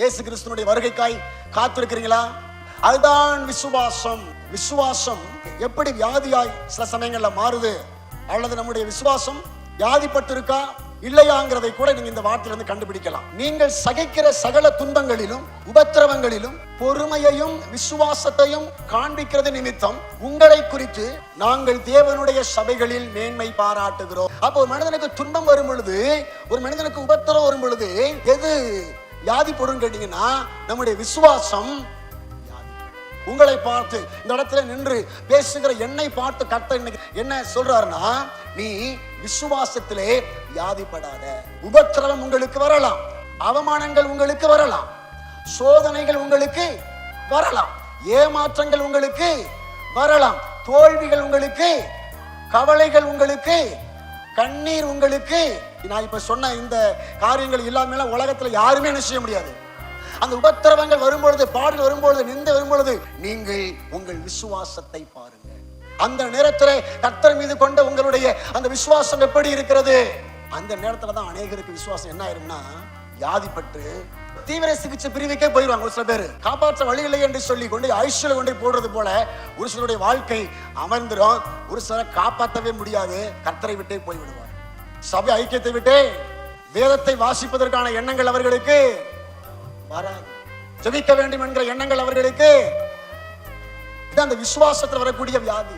இயேசு கிறிஸ்துனுடைய வருகைக்காய் காத்திருக்கிறீங்களா அதுதான் விசுவாசம். விசுவாசம் எப்படி வியாதியாய் சில சமயங்கள்ல மாறுது? அல்லது நம்முடைய விசுவாசம் வியாதிப்பட்டிருக்கா? இல்லையாங்கிறதை கூட நீங்க இந்த வார்த்தையிலிருந்து கண்டுபிடிக்கலாம். நீங்கள் சகிக்கிற சகல துன்பங்களிலும் உபத்திரவங்களிலும் பொறுமையையும் விசுவாசத்தையும் காண்பிக்கிறது நிமித்தம் உங்களை குறித்து நாங்கள் தேவனுடைய சபைகளில் மேன்மை பாராட்டுகிறோம். அப்போ ஒரு மனிதனுக்கு துன்பம் வரும் பொழுது ஒரு மனிதனுக்கு உபத்திரம் வரும் பொழுது எது? வியாதி கேட்டீங்கன்னா நம்முடைய விசுவாசம் உங்களை பார்த்து இந்த இடத்துல நின்று பேசுகிற என்னை பார்த்து கட்ட இன்னைக்கு என்ன சொல்றாருன்னா நீ விசுவாசத்திலே வியாதிப்படாத. உபத்திரவம் உங்களுக்கு வரலாம். அவமானங்கள் உங்களுக்கு வரலாம். சோதனைகள் உங்களுக்கு வரலாம். ஏமாற்றங்கள் உங்களுக்கு வரலாம். தோல்விகள் உங்களுக்கு கவலைகள் உங்களுக்கு கண்ணீர் உங்களுக்கு நான் இப்ப சொன்ன இந்த காரியங்கள் இல்லாம உலகத்துல யாருமே என்ன செய்ய முடியாது. அந்த உபத்திரவங்கள் வரும்பொழுது பாடல் வரும்பொழுது நிந்த வரும்பொழுது நீங்கள் உங்கள் விசுவாசத்தை பாருங்க. அந்த நேரத்தில் கர்த்தர் மீது கொண்ட உங்களுடைய அந்த விசுவாசம் எப்படி இருக்கிறது? அந்த நேரத்துல தான் அநேகருக்கு விசுவாசம் என்ன ஆயிரும்னா வியாதிப்பட்டு தீவிர சிகிச்சை பிரிவுக்கே போயிடுவாங்க ஒரு சில பேர். காப்பாற்ற வழி இல்லை என்று சொல்லி கொண்டு ஐசியூல கொண்டு போடுறது போல ஒரு சிலருடைய வாழ்க்கை அமர்ந்துடும் ஒரு சிலரை காப்பாற்றவே முடியாது. கர்த்தரை விட்டே போய்விடுவாங்க சபை ஐக்கியத்தை விட்டு வேதத்தை வாசிப்பதற்கான எண்ணங்கள் அவர்களுக்கு வராது. ஜபிக்க வேண்டும் என்கிற எண்ணங்கள் அவர்களுக்கு. இது அந்த விசுவாசத்தில் வரக்கூடிய வியாதி.